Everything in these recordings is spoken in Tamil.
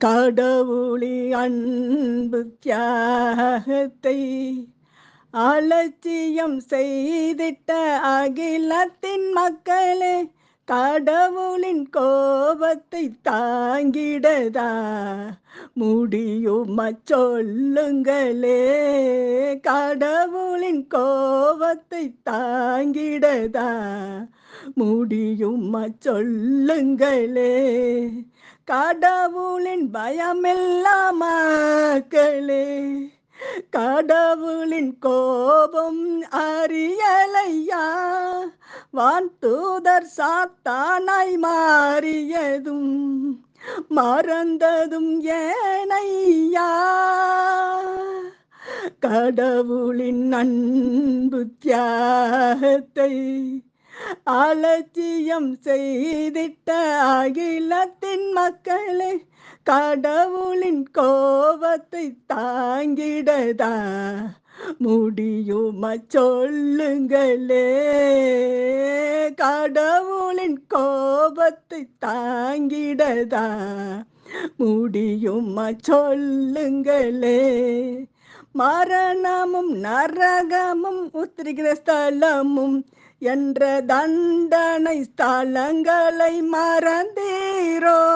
கடவுளி அன்பு தியாகத்தை அலட்சியம் செய்திட்ட அகிலத்தின் மக்களே கடவுளின் கோபத்தை தாங்கிடதா? முடியுமா சொல்லுங்களே கடவுளின் கோபத்தை தாங்கிடதா? முடியுமா சொல்லுங்களே கடவுளின் பயமில்லா மக்களே கடவுளின் கோபம் அறியலையா? வான்தூதர் சாத்தானாய் மாறியதும் மறந்ததும் ஏனையா? கடவுளின் அன்பு தியாகத்தை அலட்சியம் செய்திட்ட அகிலத்தின் மக்களே கடவுளின் கோபத்தை தாங்கிடதா? முடியுமா சொல்லுங்களே. கடவுளின் கோபத்தை தாங்கிடதா? முடியுமா சொல்லுங்களே. மரணமும் நரகமும் உத்திரிகிற ஸ்தலமும் என்ற தண்டனை ஸ்தலங்களை மறந்தீரோ.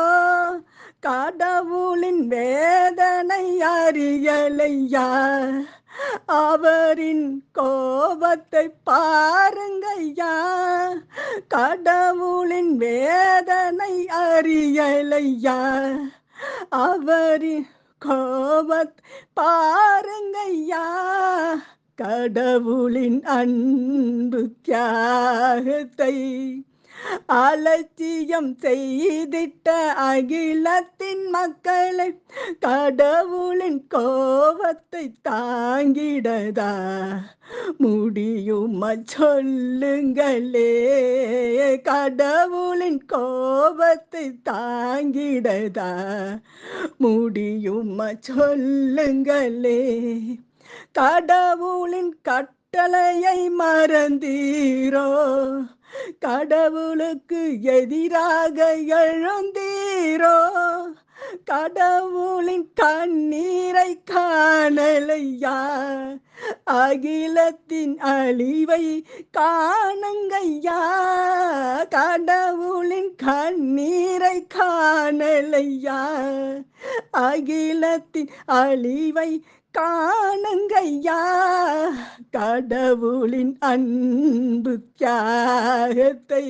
கடவுளின் வேதனை அறியலையா? அவரின் கோபத்தை பாருங்கய்யா. கடவுளின் வேதனை அறியலையா? அவரின் கோபத் பாருங்கய்யா கடவுளின் அன்பு தியாகத்தை. அலட்சியம் செய்திட்ட அகிலத்தின் மக்களை கடவுளின் கோபத்தை தாங்கிடதா? முடியுமா சொல்லுங்களே. கடவுளின் கோபத்தை தாங்கிடதா? முடியுமா சொல்லுங்களே. கடவுளின் கட்டளையை மறந்தீரோ? கடவுளுக்கு எதிராக எழுந்தீரோ? கடவுளின் கண்ணீரை காணலையா? அகிலத்தின் அழிவை காணுங்கய்யா? கடவுளின் கண்ணீரை காணலையா? அகிலத்தின் அழிவை காணுங்கய்யா? கடவுளின் அன்பு தியாகத்தை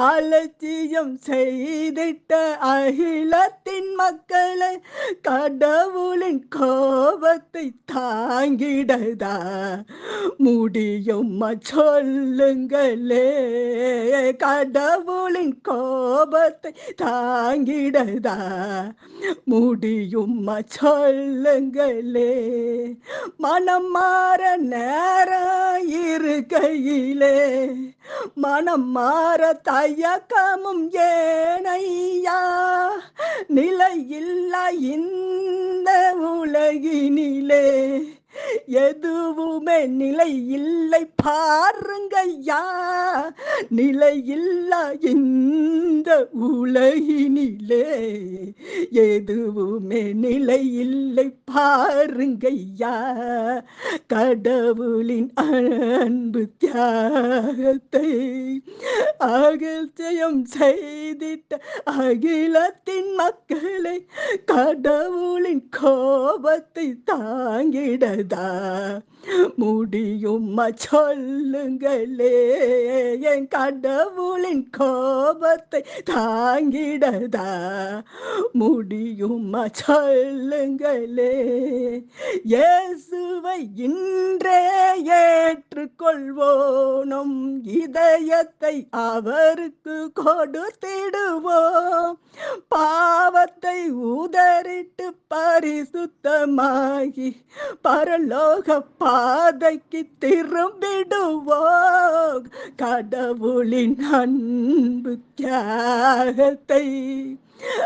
அலட்சியம் செய்திட்ட அகிலத்தின் மக்களை கடவுளின் கோபத்தை தாங்கிடதா? முடியுமா சொல்லுங்களே கடவுளின் கோபத்தை தாங்கிடதா? முடியுமா சொல்லுங்களே மனம் மாற நேரம் இருக்கையிலே மனம் மாற தயக்கமும் ஏனையா. நிலையில்லா இந்த உலகினிலே. எதுவுமே நிலை இல்லை பாருங்கய்யா. நிலையில்லா இந்த உலகினிலே. எதுவுமே நிலை இல்லை பாருங்கய்யா. கடவுளின் அன்பு தியாகத்தை அகழ்ச்சியம் செய்திட்ட அகிலத்தின் மக்களை கடவுளின் கோபத்தை தாங்கிடதா? முடியுமா. சொல்லுங்களே என் கடவுளின் கோபத்தை தாங்கிடதா? முடியுமா? சொல்லுங்களே. இயேசுவை இன்றே ஏற்றுக்கொள்வோனும். இதயத்தை அவருக்கு கொடுத்திடுவோம். பாவத்தை உதறிட்டு பரிசுத்தமாகி பரல் பரலோக பாதைக்கு திரும்பிடுவோம். கடவுளின் அன்பு தியாகத்தை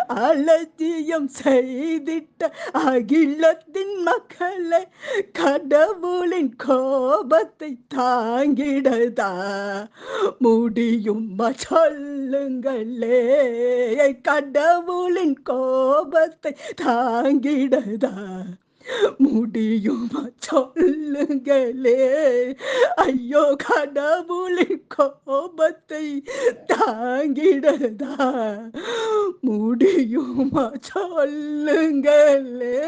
அலட்சியம் செய்திட்ட அகிலத்தின் மக்களை கடவுளின் கோபத்தை தாங்கிடதா? முடியும் சொல்லுங்களே. கடவுளின் கோபத்தை தாங்கிடதா? முடியுமா சொல்லுங்களே. ஐயோ கடவுளின் கோபத்தை தாங்கிடதா? முடியுமா சொல்லுங்களே.